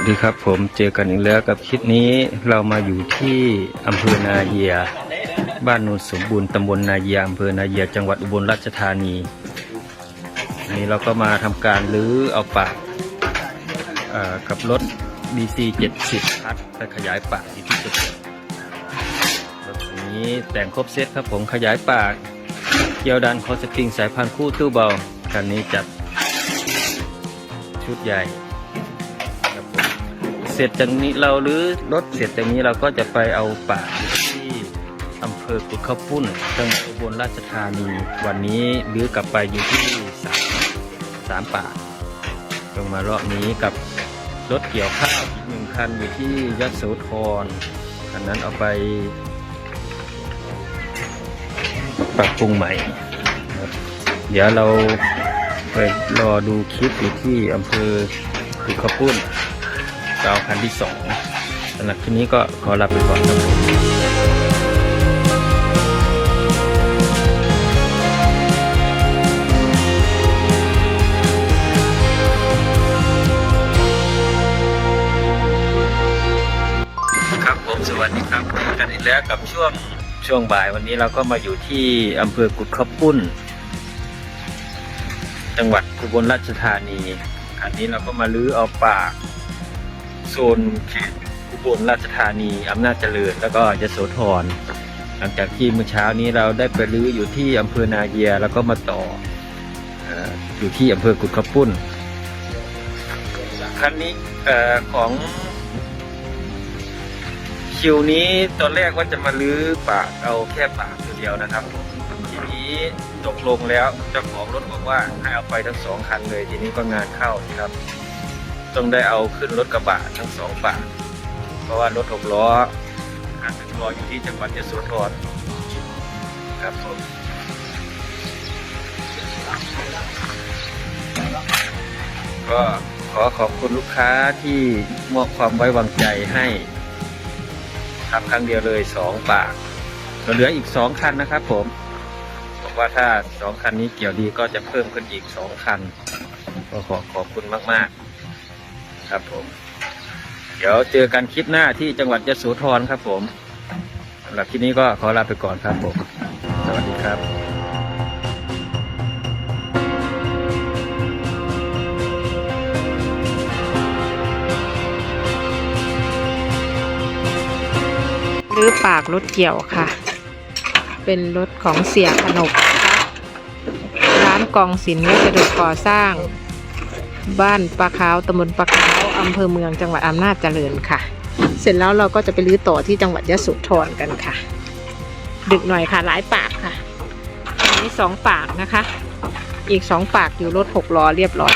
วัสดีครับผมเจอกันอีกแล้วกับคลิปนี้เรามาอยู่ที่อำเภอนาเยีย บ้านโนนสมบูรณ์ตำบลนาเยียอำเภอนาเยียจังหวัดอุบลราชธานีนี้เราก็มาทำการรื้อเอาปากกับรถ BC 70พัดไปขยายปากที่ที่จุดรถคันนี้แต่งครบเซตครับผมขยายปากเกี่ยวดันคอสปริงสายพันธุ์คู่ตู้เบาคันนี้จัดชุดใหญ่ เสร็จจากนี้เราหรือรถเสร็จจากนี้เราก็จะไปเอาป่าที่อำเภอกุดข้าวปุ้นจังหวัดอุบลราชธานีวันนี้รื้อกลับไปอยู่ที่สามสามป่าลงมารอบนี้กับรถเกี่ยวข้าวอีกหนึ่งคันอยู่ที่ยโสธรคันนั้นเอาไปปรับปรุงใหม่ เดี๋ยวเราไปรอดูคลิปอยู่ที่อำเภอคือข้าวปุ้น ดาวคันที่สองสำหรับที่นี้ก็ขอลาไปก่อนครับผมครับผมสวัสดีครับกันอีกแล้วกับช่วงช่วงบ่ายวันนี้เราก็มาอยู่ที่อำเภอกุดข้าวปุ้น จังหวัดอุบลราชธานี อันนี้เราก็มาลื้อเอาป่า โซนเขตอุบลราชธานีอำนาจเจริญ แล้วก็ยโสธรหลังจากที่เมื่อเช้านี้เราได้ไปลื้ออยู่ที่อำเภอนาเยียแล้วก็มาต่อออยู่ที่อำเภอกุดขปุ้นคันนี้อของคิวนี้ตอนแรกว่าจะมาลื้อปากเอาแค่ปากตัวเดียวนะครับผมทีนี้ตกลงแล้วเจ้าของรถบอกว่าให้เอาไปทั้งสองคันเลย ทีนี้ก็งานเข้าครับ ต้องได้เอาขึ้นรถกระบะทั้งสองปากเพราะว่ารถหกล้อการถึงล้ออยู่ที่จังหวัดยะโสธรครับผมก็ขอขอบคุณลูกค้าที่มอบความไว้วางใจให้ทำครั้งเดียวเลยสองปากเหลืออีกสองคันนะครับผมบอกว่าถ้าสองคันนี้เกี่ยวดีก็จะเพิ่มขึ้นอีกสองคัน ก็ขอขอบคุณมาก ๆ ครับผม เดี๋ยวเจอกันคลิปหน้าที่จังหวัดยโสธรครับผมสำหรับคลิปนี้ก็ขอลาไปก่อนครับผม สวัสดีครับหรือปากรถเกี่ยวค่ะ เป็นรถของเสียขนกนะคะร้านกองสินวัสดุก่อสร้าง บ้านปลาขาวตำบลปลาขาวอำเภอเมืองจังหวัดอำนาจเจริญค่ะ เสร็จแล้วเราก็จะไปรื้อต่อที่จังหวัดยะโสธรกันค่ะ ดึกหน่อยค่ะหลายปากค่ะอันนี้สองปากนะคะ อีกสองปากอยู่รถหกล้อเรียบร้อย